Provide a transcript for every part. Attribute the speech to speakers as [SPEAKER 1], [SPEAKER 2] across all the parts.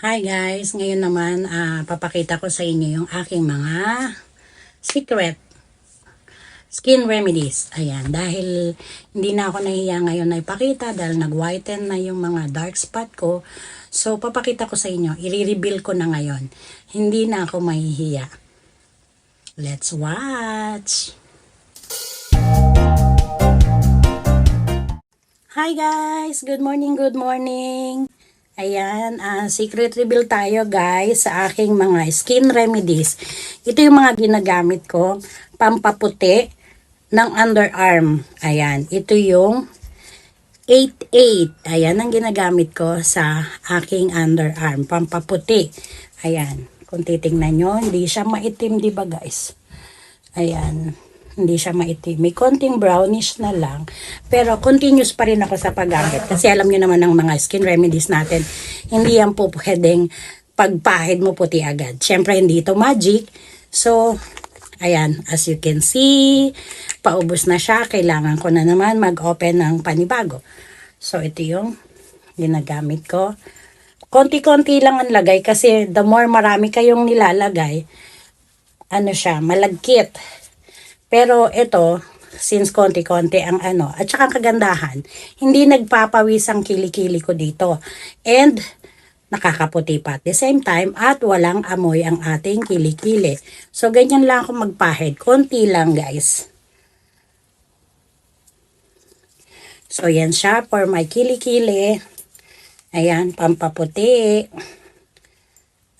[SPEAKER 1] Hi guys, ngayon naman ah, papakita ko sa inyo yung aking mga secret skin remedies. Ayan, dahil hindi na ako nahiya ngayon na ipakita dahil nag-whiten na yung mga dark spot ko. So, papakita ko sa inyo, i-reveal ko na ngayon. Hindi na ako mahihiya. Let's watch! Hi guys! Good morning, good morning! Ayan, ah, secret reveal tayo guys sa aking mga skin remedies. Ito yung mga ginagamit ko, pampaputi ng underarm. Ayan, ito yung 88. Ayan ang ginagamit ko sa aking underarm, pampaputi. Ayan, kung titingnan nyo, hindi siya maitim, di ba guys? Ayan, hindi siya maitim. May konting brownish na lang. Pero continuous pa rin ako sa paggamit. Kasi alam nyo naman ng mga skin remedies natin, hindi yan po pwedeng pagpahid mo puti agad. Siyempre, hindi ito magic. So, ayan, as you can see, paubos na siya. Kailangan ko na naman mag-open ng panibago. So, ito yung ginagamit ko. Konti-konti lang ang lagay kasi the more marami kayong nilalagay, ano siya, malagkit. Pero ito, since konti-konti ang ano, at saka ang kagandahan, hindi nagpapawis ang kilikili ko dito. And, nakakaputi pa at the same time, at walang amoy ang ating kilikili. So, ganyan lang ako magpahid. Konti lang, guys. So, yan siya for my kilikili. Ayan, pampaputi.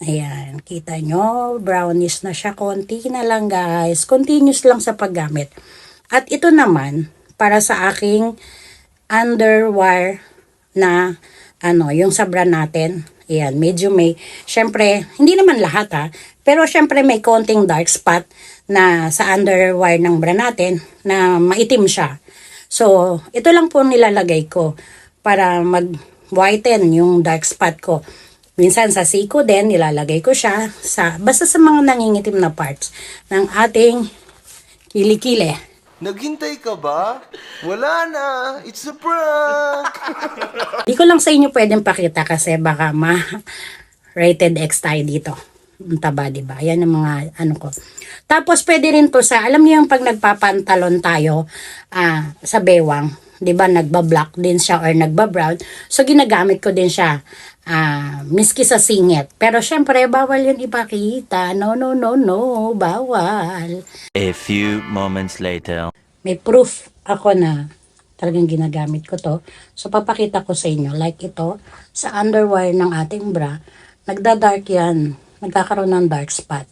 [SPEAKER 1] Ayan, kita nyo, brownish na siya. Konti na lang guys. Continuous lang sa paggamit. At ito naman, para sa aking underwire na, ano, yung sabra natin. Ayan, medyo may, syempre, hindi naman lahat ha, pero syempre may konting dark spot na sa underwire ng bra natin na maitim siya. So, ito lang po nilalagay ko para mag-whiten yung dark spot ko. Minsan sa siko din, nilalagay ko siya sa, basta sa mga nangingitim na parts ng ating kilikili.
[SPEAKER 2] Naghintay ka ba? Wala na. It's a prank.
[SPEAKER 1] Di ko lang sa inyo pwedeng pakita kasi baka ma rated X tayo dito. Ang taba, di ba? Yan ang mga ano ko. Tapos pwede rin to sa, alam niyo yung pag nagpapantalon tayo ah, sa bewang, di ba nagba-black din siya or nagba-brown. So ginagamit ko din siya ah, miski sa singit. Pero syempre, bawal yun ipakita. No, no, no, no. Bawal.
[SPEAKER 3] A few moments later.
[SPEAKER 1] may proof ako na talagang ginagamit ko to. So, papakita ko sa inyo. Like ito, sa underwire ng ating bra, nagda-dark yan. Nagkakaroon ng dark spot.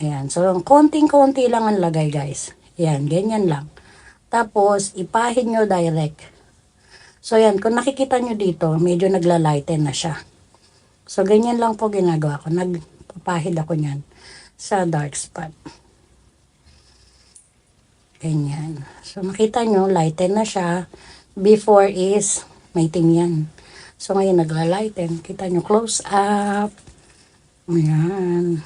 [SPEAKER 1] Ayan. So, konting-konti lang ang lagay, guys. Ayan, ganyan lang. Tapos, ipahin nyo direct. So, ayan. Kung nakikita nyo dito, medyo naglalighten na siya. So, ganyan lang po ginagawa ko. Nagpapahid ako niyan sa dark spot. Ganyan. So, makita nyo, lighten na siya. Before is, may ting yan. So, ngayon nagla-lighten. Kita nyo, close up. Ayan.